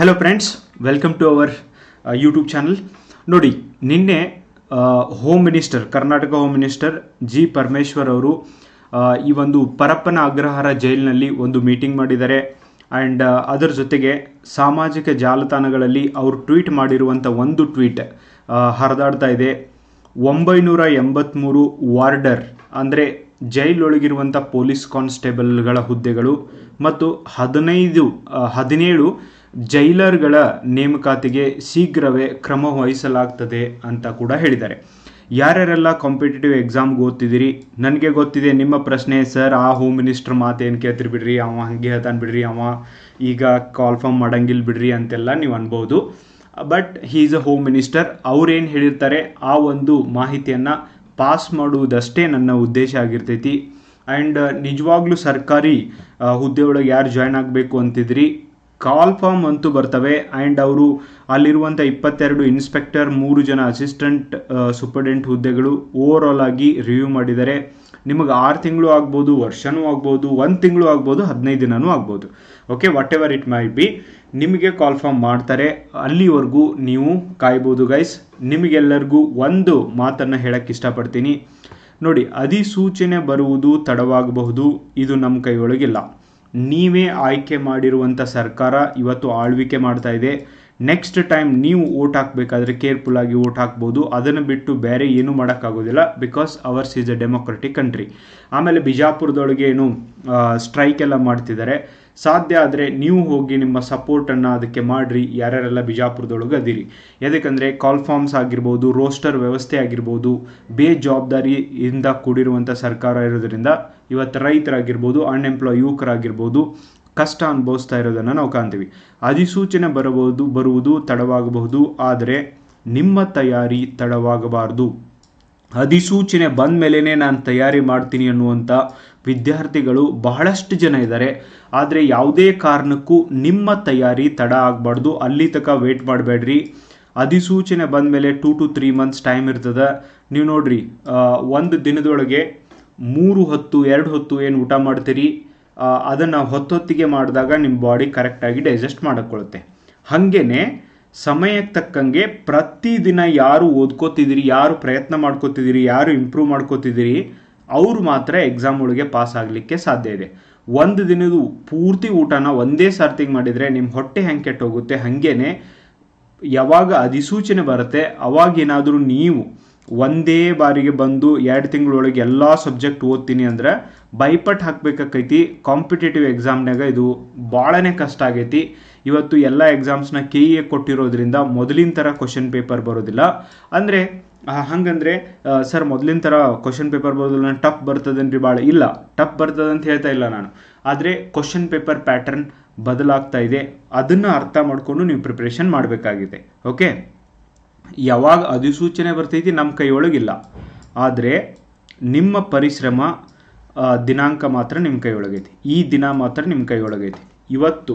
Hello friends welcome to our YouTube channel ನೋಡಿ, ನಿನ್ನೆ home minister Karnataka home minister G Parameshwar ಅವರು ಈ ಒಂದು ಪರಪ್ಪನ ಅಗ್ರಹಾರ ಜೈಲಿನಲ್ಲಿ ಒಂದು ಮೀಟಿಂಗ್ ಮಾಡಿದ್ದಾರೆ. ಆ್ಯಂಡ್ ಅದರ ಜೊತೆಗೆ ಸಾಮಾಜಿಕ ಜಾಲತಾಣಗಳಲ್ಲಿ ಅವರು ಟ್ವೀಟ್ ಮಾಡಿರುವಂಥ ಒಂದು ಟ್ವೀಟ್ ಹರಿದಾಡ್ತಾ ಇದೆ. ಒಂಬೈನೂರ ಎಂಬತ್ತ್ಮೂರು ವಾರ್ಡರ್, ಅಂದರೆ ಜೈಲೊಳಗಿರುವಂಥ ಪೊಲೀಸ್ ಕಾನ್ಸ್ಟೇಬಲ್ಗಳ ಹುದ್ದೆಗಳು, ಮತ್ತು ಹದಿನೈದು ಹದಿನೇಳು ಜೈಲರ್ಗಳ ನೇಮಕಾತಿಗೆ ಶೀಘ್ರವೇ ಕ್ರಮ ವಹಿಸಲಾಗ್ತದೆ ಅಂತ ಕೂಡ ಹೇಳಿದ್ದಾರೆ. ಯಾರ್ಯಾರೆಲ್ಲ ಕಾಂಪಿಟೇಟಿವ್ ಎಕ್ಸಾಮ್ಗೆ ಓದ್ತಿದ್ದೀರಿ? ನನಗೆ ಗೊತ್ತಿದೆ, ನಿಮ್ಮ ಪ್ರಶ್ನೆ, ಸರ್, ಆ ಹೋಮ್ ಮಿನಿಸ್ಟರ್ ಏನು ಕೇಳ್ತಿರಿ ಬಿಡ್ರಿ ಅವ ಹಂಗೆ ಹೇಳ್ತಾನೆ ಬಿಡ್ರಿ, ಅವ ಈಗ ಕಾಲ್ಫಾರ್ಮ್ ಮಾಡಂಗಿಲ್ಲ ಬಿಡ್ರಿ ಅಂತೆಲ್ಲ ನೀವು ಅನ್ಬೋದು. But he is a home minister ಅವ್ರೇನು ಹೇಳಿರ್ತಾರೆ, ಆ ಒಂದು ಮಾಹಿತಿಯನ್ನು ಪಾಸ್ ಮಾಡುವುದಷ್ಟೇ ನನ್ನ ಉದ್ದೇಶ ಆಗಿರ್ತೈತಿ. ಆ್ಯಂಡ್ ನಿಜವಾಗ್ಲೂ ಸರ್ಕಾರಿ ಹುದ್ದೆ ಒಳಗೆ ಯಾರು ಜಾಯ್ನ್ ಆಗಬೇಕು ಅಂತಿದ್ರಿ? ಕಾಲ್ ಫಾರ್ಮ್ ಅಂತೂ ಬರ್ತವೆ. ಆ್ಯಂಡ್ ಅವರು ಅಲ್ಲಿರುವಂಥ ಇಪ್ಪತ್ತೆರಡು ಇನ್ಸ್ಪೆಕ್ಟರ್, ಮೂರು ಜನ ಅಸಿಸ್ಟೆಂಟ್ ಸೂಪರ್ಡೆಂಟ್ ಹುದ್ದೆಗಳು ಓವರ್ ಆಲ್ ಆಗಿ ರಿವ್ಯೂ ಮಾಡಿದ್ದಾರೆ. ನಿಮಗೆ ಆರು ತಿಂಗಳು ಆಗ್ಬೋದು, ವರ್ಷನೂ ಆಗ್ಬೋದು, ಒಂದು ತಿಂಗಳು ಆಗ್ಬೋದು, ಹದಿನೈದು ದಿನವೂ ಆಗ್ಬೋದು. Okay whatever it may be ನಿಮಗೆ ಕಾಲ್ ಫಾರ್ಮ್ ಮಾಡ್ತಾರೆ. ಅಲ್ಲಿವರೆಗೂ ನೀವು ಕಾಯ್ಬೋದು ಗೈಸ್ ನಿಮಗೆಲ್ಲರಿಗೂ ಒಂದು ಮಾತನ್ನು ಹೇಳಕ್ಕೆ ಇಷ್ಟಪಡ್ತೀನಿ. ನೋಡಿ, ಅಧಿಸೂಚನೆ ಬರುವುದು ತಡವಾಗಬಹುದು. ಇದು ನಮ್ಮ ಕೈಯೊಳಗಿಲ್ಲ. ನೀವೇ ಆಯ್ಕೆ ಮಾಡಿರುವಂಥ ಸರ್ಕಾರ ಇವತ್ತು ಆಳ್ವಿಕೆ ಮಾಡ್ತಾ ಇದೆ. ನೆಕ್ಸ್ಟ್ ಟೈಮ್ ನೀವು ಓಟ್ ಹಾಕಬೇಕಾದ್ರೆ ಕೇರ್ಫುಲ್ ಆಗಿ ಓಟ್ ಹಾಕ್ಬೋದು. ಅದನ್ನು ಬಿಟ್ಟು ಬೇರೆ ಏನೂ ಮಾಡೋಕ್ಕಾಗೋದಿಲ್ಲ because ours is a democratic country ಆಮೇಲೆ ಬಿಜಾಪುರದೊಳಗೆ ಏನು ಸ್ಟ್ರೈಕ್ ಎಲ್ಲ ಮಾಡ್ತಿದ್ದಾರೆ. ಸಾಧ್ಯ ಆದರೆ ನೀವು ಹೋಗಿ ನಿಮ್ಮ ಸಪೋರ್ಟನ್ನು ಅದಕ್ಕೆ ಮಾಡಿರಿ. ಯಾರ್ಯಾರೆಲ್ಲ ಬಿಜಾಪುರದೊಳಗೆ ಅದಿರಿ. ಯಾಕಂದರೆ ಕಾಲ್ ಫಾರ್ಮ್ಸ್ ಆಗಿರ್ಬೋದು ರೋಸ್ಟರ್ ವ್ಯವಸ್ಥೆ ಆಗಿರ್ಬೋದು ಬೇಜವಾಬ್ದಾರಿಯಿಂದ ಕೂಡಿರುವಂಥ ಸರ್ಕಾರ ಇರೋದರಿಂದ ಇವತ್ತು ರೈತರಾಗಿರ್ಬೋದು ಅನ್ಎಂಪ್ಲಾಯ್ ಯುವಕರಾಗಿರ್ಬೋದು ಕಷ್ಟ ಅನುಭವಿಸ್ತಾ ಇರೋದನ್ನು ನಾವು ಕಾಣ್ತೀವಿ. ಅಧಿಸೂಚನೆ ಬರಬಹುದು, ಬರುವುದು ತಡವಾಗಬಹುದು, ಆದರೆ ನಿಮ್ಮ ತಯಾರಿ ತಡವಾಗಬಾರದು. ಅಧಿಸೂಚನೆ ಬಂದ ಮೇಲೇ ನಾನು ತಯಾರಿ ಮಾಡ್ತೀನಿ ಅನ್ನುವಂಥ ವಿದ್ಯಾರ್ಥಿಗಳು ಬಹಳಷ್ಟು ಜನ ಇದ್ದಾರೆ ಆದರೆ ಯಾವುದೇ ಕಾರಣಕ್ಕೂ ನಿಮ್ಮ ತಯಾರಿ ತಡ ಆಗಬಾರ್ದು. ಅಲ್ಲಿ ತನಕ ವೇಟ್ ಮಾಡಬೇಡ್ರಿ. ಅಧಿಸೂಚನೆ ಬಂದ ಮೇಲೆ two to three months time ಇರ್ತದೆ. ನೀವು ನೋಡ್ರಿ ಒಂದು ದಿನದೊಳಗೆ ಮೂರು ಹೊತ್ತು, ಎರಡು ಹೊತ್ತು ಏನು ಊಟ ಮಾಡ್ತೀರಿ? ಅದನ್ನು ಹೊತ್ತೊತ್ತಿಗೆ ಮಾಡಿದಾಗ ನಿಮ್ಮ ಬಾಡಿ ಕರೆಕ್ಟಾಗಿ ಡೈಜೆಸ್ಟ್ ಮಾಡಿಕೊಳ್ಳುತ್ತೆ. ಹಾಗೇನೆ ಸಮಯಕ್ಕೆ ತಕ್ಕಂಗೆ ಪ್ರತಿದಿನ ಯಾರು ಓದ್ಕೋತಿದ್ದೀರಿ, ಯಾರು ಪ್ರಯತ್ನ ಮಾಡ್ಕೋತಿದ್ದೀರಿ, ಯಾರು ಇಂಪ್ರೂವ್ ಮಾಡ್ಕೋತಿದ್ದೀರಿ, ಅವರು ಮಾತ್ರ ಎಕ್ಸಾಮ್ ಒಳಗೆ ಪಾಸ್ ಆಗಲಿಕ್ಕೆ ಸಾಧ್ಯ ಇದೆ. ಒಂದು ದಿನದ ಪೂರ್ತಿ ಊಟನ ಒಂದೇ ಸಾರ್ತಿಗೆ ಮಾಡಿದರೆ ನಿಮ್ಮ ಹೊಟ್ಟೆ ಹೆಂಗೆ ಕೆಟ್ಟೋಗುತ್ತೆ, ಹಾಗೇನೆ ಯಾವಾಗ ಅಧಿಸೂಚನೆ ಬರುತ್ತೆ ಅವಾಗೇನಾದರೂ ನೀವು ಒಂದೇ ಬಾರಿಗೆ ಬಂದು ಎರಡು ತಿಂಗಳೊಳಗೆ ಎಲ್ಲ ಸಬ್ಜೆಕ್ಟ್ ಓದ್ತೀನಿ ಅಂದ್ರೆ ಬೈಪಟ್ ಹಾಕ್ಬೇಕಾಕೈತಿ ಕಾಂಪಿಟೇಟಿವ್ ಎಕ್ಸಾಮ್ನಾಗ ಇದು ಭಾಳನೇ ಕಷ್ಟ ಆಗೈತಿ. ಇವತ್ತು ಎಲ್ಲ ಎಕ್ಸಾಮ್ಸ್ನ ಕೆ ಇ ಕೊಟ್ಟಿರೋದ್ರಿಂದ ಮೊದಲಿನ ಥರ ಕ್ವಶನ್ ಪೇಪರ್ ಬರೋದಿಲ್ಲ. ಅಂದರೆ ಹಾಗಂದ್ರೆ ಸರ್ ಮೊದಲಿನ ಥರ ಕ್ವಶನ್ ಪೇಪರ್ ಬರೋದಿಲ್ಲ ಟಫ್ ಬರ್ತದೇನ್ರಿ ಭಾಳ ಇಲ್ಲ ಟಫ್ ಬರ್ತದಂತ ಹೇಳ್ತಾ ಇಲ್ಲ ನಾನು. ಆದರೆ ಕ್ವಶನ್ ಪೇಪರ್ ಪ್ಯಾಟರ್ನ್ ಬದಲಾಗ್ತಾ ಇದೆ. ಅದನ್ನು ಅರ್ಥ ಮಾಡಿಕೊಂಡು ನೀವು ಪ್ರಿಪ್ರೇಷನ್ ಮಾಡಬೇಕಾಗಿದೆ. ಓಕೆ ಯಾವಾಗ ಅಧಿಸೂಚನೆ ಬರ್ತೈತಿ ನಮ್ಮ ಕೈಯೊಳಗಿಲ್ಲ. ಆದರೆ ನಿಮ್ಮ ಪರಿಶ್ರಮ ದಿನಾಂಕ ಮಾತ್ರ ನಿಮ್ಮ ಕೈಯೊಳಗೈತಿ. ಈ ದಿನ ಮಾತ್ರ ನಿಮ್ಮ ಕೈಯೊಳಗೈತಿ. ಇವತ್ತು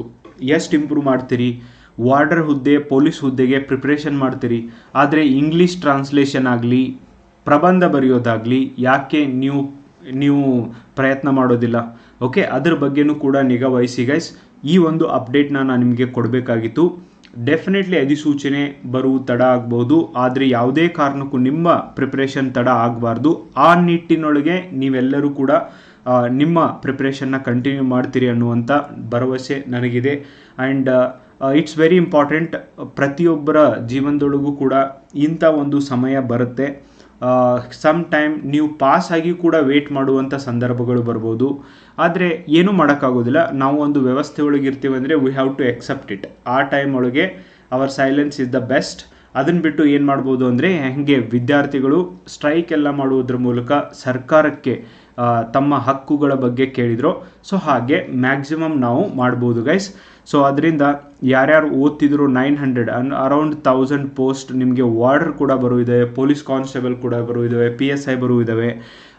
ಎಷ್ಟು ಇಂಪ್ರೂವ್ ಮಾಡ್ತೀರಿ? ವಾರ್ಡರ್ ಹುದ್ದೆ, ಪೊಲೀಸ್ ಹುದ್ದೆಗೆ ಪ್ರಿಪ್ರೇಷನ್ ಮಾಡ್ತೀರಿ. ಆದರೆ ಇಂಗ್ಲೀಷ್ ಟ್ರಾನ್ಸ್ಲೇಷನ್ ಆಗಲಿ, ಪ್ರಬಂಧ ಬರೆಯೋದಾಗಲಿ, ಯಾಕೆ ನೀವು ನೀವು ಪ್ರಯತ್ನ ಮಾಡೋದಿಲ್ಲ? ಓಕೆ, ಅದ್ರ ಬಗ್ಗೆನೂ ಕೂಡ ನಿಗಾ ವಹಿಸಿ ಗೈಸ್ ಈ ಒಂದು ಅಪ್ಡೇಟ್ನ ನಾನು ನಿಮಗೆ ಕೊಡಬೇಕಾಗಿತ್ತು. ಡೆಫಿನೆಟ್ಲಿ ಅಧಿಸೂಚನೆ ಬರುವು ತಡ ಆಗ್ಬೋದು ಆದರೆ ಯಾವುದೇ ಕಾರಣಕ್ಕೂ ನಿಮ್ಮ ಪ್ರಿಪ್ರೇಷನ್ ತಡ ಆಗಬಾರ್ದು. ಆ ನಿಟ್ಟಿನೊಳಗೆ ನೀವೆಲ್ಲರೂ ಕೂಡ ನಿಮ್ಮ ಪ್ರಿಪ್ರೇಷನ್ನ ಕಂಟಿನ್ಯೂ ಮಾಡ್ತೀರಿ ಅನ್ನುವಂಥ ಭರವಸೆ ನನಗಿದೆ. ಆ್ಯಂಡ್ ಇಟ್ಸ್ ವೆರಿ ಇಂಪಾರ್ಟೆಂಟ್ ಪ್ರತಿಯೊಬ್ಬರ ಜೀವನದೊಳಗೂ ಕೂಡ ಇಂಥ ಒಂದು ಸಮಯ ಬರುತ್ತೆ. ಸಮ್ ಟೈಮ್ ನೀವು ಪಾಸ್ ಆಗಿ ಕೂಡ ವೇಟ್ ಮಾಡುವಂಥ ಸಂದರ್ಭಗಳು ಬರ್ಬೋದು. ಆದರೆ ಏನೂ ಮಾಡೋಕ್ಕಾಗೋದಿಲ್ಲ. ನಾವು ಒಂದು ವ್ಯವಸ್ಥೆ ಒಳಗೆ ಇರ್ತೀವಿ ಅಂದರೆ we have to accept it ಆ ಟೈಮ್ ಒಳಗೆ our silence is the best ಅದನ್ನು ಬಿಟ್ಟು ಏನು ಮಾಡ್ಬೋದು ಅಂದರೆ ಹೆಂಗೆ ವಿದ್ಯಾರ್ಥಿಗಳು ಸ್ಟ್ರೈಕ್ ಎಲ್ಲ ಮಾಡುವುದ್ರ ಮೂಲಕ ಸರ್ಕಾರಕ್ಕೆ ತಮ್ಮ ಹಕ್ಕುಗಳ ಬಗ್ಗೆ ಕೇಳಿದ್ರು. ಸೊ ಹಾಗೆ ಮ್ಯಾಕ್ಸಿಮಮ್ ನಾವು ಮಾಡ್ಬೋದು ಗೈಸ್ ಸೊ ಅದರಿಂದ ಯಾರ್ಯಾರು ಓದ್ತಿದ್ರು nine hundred and around thousand post ನಿಮಗೆ ವಾರ್ಡರ್ ಕೂಡ ಬರುವಿದೆ ಪೊಲೀಸ್ ಕಾನ್ಸ್ಟೇಬಲ್ ಕೂಡ ಬರುವಿದ್ದಾವೆ ಪಿ ಎಸ್ ಐ ಬರುವಿದ್ದಾವೆ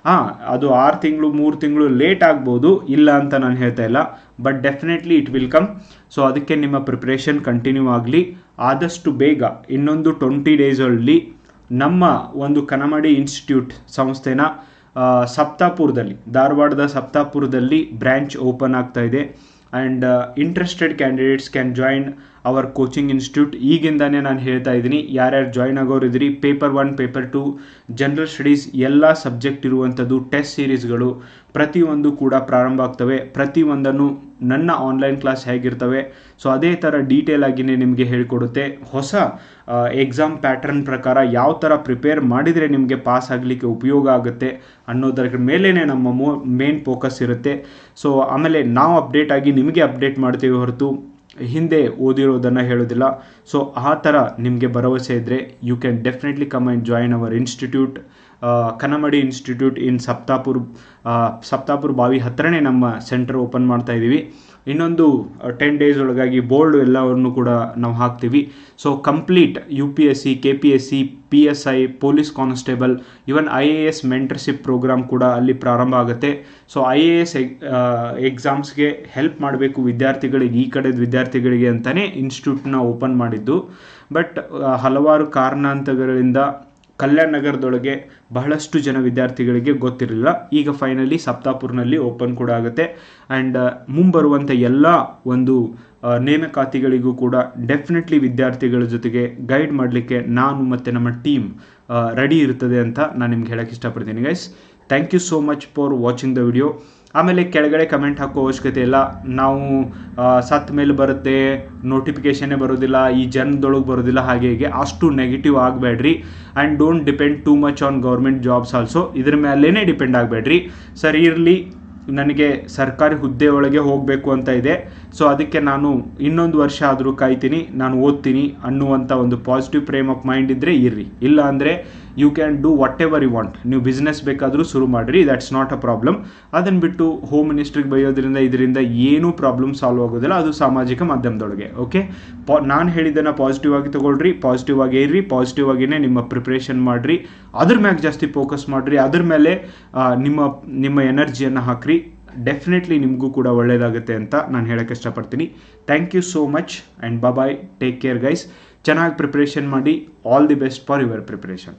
ಹಾಂ, ಅದು ಆರು ತಿಂಗಳು, ಮೂರು ತಿಂಗಳು ಲೇಟ್ ಆಗ್ಬೋದು, ಇಲ್ಲ ಅಂತ ನಾನು ಹೇಳ್ತಾ ಇಲ್ಲ. But definitely it will come so ಅದಕ್ಕೆ ನಿಮ್ಮ ಪ್ರಿಪ್ರೇಷನ್ ಕಂಟಿನ್ಯೂ ಆಗಲಿ. ಆದಷ್ಟು ಬೇಗ ಇನ್ನೊಂದು ಟ್ವೆಂಟಿ ಡೇಸಲ್ಲಿ ನಮ್ಮ ಒಂದು ಕನಮಡಿ ಇನ್ಸ್ಟಿಟ್ಯೂಟ್ ಸಂಸ್ಥೆನ ಸಪ್ತಾಪುರದಲ್ಲಿ, ಧಾರವಾಡದ ಸಪ್ತಾಪುರದಲ್ಲಿ ಬ್ರ್ಯಾಂಚ್ ಓಪನ್ ಆಗ್ತಾ ಇದೆ. And interested candidates can join our coaching institute ಈಗಿಂದಾನೇ ನಾನು ಹೇಳ್ತಾ ಇದ್ದೀನಿ, ಯಾರ್ಯಾರು ಜಾಯ್ನ್ ಆಗೋರು ಇದ್ರಿ paper one paper two general studies ಎಲ್ಲ ಸಬ್ಜೆಕ್ಟ್ ಇರುವಂಥದ್ದು ಟೆಸ್ಟ್ ಸೀರೀಸ್ಗಳು ಪ್ರತಿಯೊಂದು ಕೂಡ ಪ್ರಾರಂಭ ಆಗ್ತವೆ. ಪ್ರತಿಯೊಂದನ್ನು ನನ್ನ ಆನ್ಲೈನ್ ಕ್ಲಾಸ್ ಹೇಗಿರ್ತವೆ? ಸೊ ಅದೇ ಥರ ಡೀಟೇಲ್ ಆಗಿನೇ ನಿಮಗೆ ಹೇಳಿಕೊಡುತ್ತೆ. ಹೊಸ ಎಕ್ಸಾಮ್ ಪ್ಯಾಟರ್ನ್ ಪ್ರಕಾರ ಯಾವ ಥರ ಪ್ರಿಪೇರ್ ಮಾಡಿದರೆ ನಿಮಗೆ ಪಾಸ್ ಆಗಲಿಕ್ಕೆ ಉಪಯೋಗ ಆಗುತ್ತೆ ಅನ್ನೋದರ ಮೇಲೇ ನಮ್ಮ ಮೋ ಮೇನ್ ಫೋಕಸ್ ಇರುತ್ತೆ. ಸೊ ಆಮೇಲೆ ನಾವು ಅಪ್ಡೇಟ್ ಆಗಿ ನಿಮಗೆ ಅಪ್ಡೇಟ್ ಮಾಡ್ತೀವಿ ಹೊರತು ಹಿಂದೆ ಓದಿರೋದನ್ನು ಹೇಳೋದಿಲ್ಲ. ಸೊ ಆ ಥರ ನಿಮಗೆ ಭರವಸೆ ಇದ್ದರೆ you can definitely come and join our institute Kannamadi institute in Saptapur Saptapur ಬಾವಿ ಹತ್ತಿರನೇ ನಮ್ಮ ಸೆಂಟರ್ ಓಪನ್ ಮಾಡ್ತಾ ಇದ್ದೀವಿ. ಇನ್ನೊಂದು ಟೆನ್ ಡೇಸ್ ಒಳಗಾಗಿ ಬೋರ್ಡ್ ಎಲ್ಲವನ್ನು ಕೂಡ ನಾವು ಹಾಕ್ತೀವಿ. So complete U P S C K P S C P S I police constable even I A S mentorship program ಕೂಡ ಅಲ್ಲಿ ಪ್ರಾರಂಭ ಆಗುತ್ತೆ. ಸೊ ಐ ಎ ಎಸ್ ಎಕ್ಸಾಮ್ಸ್ಗೆ ಹೆಲ್ಪ್ ಮಾಡಬೇಕು ವಿದ್ಯಾರ್ಥಿಗಳಿಗೆ, ಈ ಕಡೆದ ವಿದ್ಯಾರ್ಥಿಗಳಿಗೆ ಅಂತಲೇ ಇನ್ಸ್ಟಿಟ್ಯೂಟ್ನ ಓಪನ್ ಮಾಡಿದ್ದು. ಬಟ್ ಹಲವಾರು ಕಾರಣಾಂತರಗಳಿಂದ ಕಲ್ಯಾಣ ನಗರದೊಳಗೆ ಬಹಳಷ್ಟು ಜನ ವಿದ್ಯಾರ್ಥಿಗಳಿಗೆ ಗೊತ್ತಿರಲಿಲ್ಲ. ಈಗ ಫೈನಲಿ ಸಪ್ತಾಪುರ್ನಲ್ಲಿ ಓಪನ್ ಕೂಡ ಆಗುತ್ತೆ. ಆ್ಯಂಡ್ ಮುಂಬರುವಂಥ ಎಲ್ಲ ಒಂದು ನೇಮಕಾತಿಗಳಿಗೂ ಕೂಡ ಡೆಫಿನೆಟ್ಲಿ ವಿದ್ಯಾರ್ಥಿಗಳ ಜೊತೆಗೆ ಗೈಡ್ ಮಾಡಲಿಕ್ಕೆ ನಾನು ಮತ್ತು ನಮ್ಮ ಟೀಮ್ ರೆಡಿ ಇರ್ತದೆ ಅಂತ ನಾನು ನಿಮ್ಗೆ ಹೇಳೋಕ್ಕೆ ಇಷ್ಟಪಡ್ತೀನಿ guys thank you so much for watching the video ಆಮೇಲೆ ಕೆಳಗಡೆ ಕಮೆಂಟ್ ಹಾಕೋ ಅವಶ್ಯಕತೆ ಇಲ್ಲ. ನಾವು ಸತ್ತ ಮೇಲೆ ಬರುತ್ತೆ ನೋಟಿಫಿಕೇಷನ್ನೇ ಬರೋದಿಲ್ಲ, ಈ ಜನದೊಳಗೆ ಬರೋದಿಲ್ಲ, ಹಾಗೆ ಹೀಗೆ. ಅಷ್ಟು negative ಆಗಬೇಡ್ರಿ. And don't depend too much on government jobs also ಇದ್ರ ಮೇಲೇ ಡಿಪೆಂಡ್ ಆಗಬೇಡ್ರಿ. ಸರಿ ಇರಲಿ, ನನಗೆ ಸರ್ಕಾರಿ ಹುದ್ದೆ ಒಳಗೆ ಹೋಗಬೇಕು ಅಂತ ಇದೆ. ಸೊ ಅದಕ್ಕೆ ನಾನು ಇನ್ನೊಂದು ವರ್ಷ ಆದರೂ ಕಾಯ್ತೀನಿ. ನಾನು ಓದ್ತೀನಿ ಅನ್ನುವಂಥ ಒಂದು ಪಾಸಿಟಿವ್ ಫ್ರೇಮ್ ಆಫ್ ಮೈಂಡ್ ಇದ್ದರೆ ಇರ್ರಿ. ಇಲ್ಲ ಅಂದರೆ you can do whatever you want ನೀವು ಬಿಸ್ನೆಸ್ ಬೇಕಾದರೂ ಶುರು ಮಾಡಿರಿ ದ್ಯಾಟ್ಸ್ ನಾಟ್ ಅ ಪ್ರಾಬ್ಲಮ್ ಅದನ್ನು ಬಿಟ್ಟು ಹೋಮ್ ಮಿನಿಸ್ಟ್ರಿಗೆ ಬೈಯೋದ್ರಿಂದ ಇದರಿಂದ ಏನೂ ಪ್ರಾಬ್ಲಮ್ ಸಾಲ್ವ್ ಆಗೋದಿಲ್ಲ. ಅದು ಸಾಮಾಜಿಕ ಮಾಧ್ಯಮದೊಳಗೆ ಓಕೆ ಪಾ ನಾನು ಹೇಳಿದ್ದನ್ನು ಪಾಸಿಟಿವ್ ಆಗಿ ತೊಗೊಳ್ರಿ ಪಾಸಿಟಿವ್ ಆಗಿ ಇರ್ರಿ ಪಾಸಿಟಿವ್ ಆಗಿನೇ ನಿಮ್ಮ ಪ್ರಿಪ್ರೇಷನ್ ಮಾಡಿರಿ. ಅದ್ರ ಮ್ಯಾಗೆ ಜಾಸ್ತಿ ಫೋಕಸ್ ಮಾಡಿರಿ. ಅದ್ರ ಮೇಲೆ ನಿಮ್ಮ ನಿಮ್ಮ ಎನರ್ಜಿಯನ್ನು ಹಾಕ್ರಿ. ಡೆಫಿನೆಟ್ಲಿ ನಿಮಗೂ ಕೂಡ ಒಳ್ಳೆಯದಾಗುತ್ತೆ ಅಂತ ನಾನು ಹೇಳೋಕ್ಕೆ ಇಷ್ಟಪಡ್ತೀನಿ. Thank you so much and bye take care guys ಚೆನ್ನಾಗಿ ಪ್ರಿಪ್ರೇಷನ್ ಮಾಡಿ. All the best for your preparation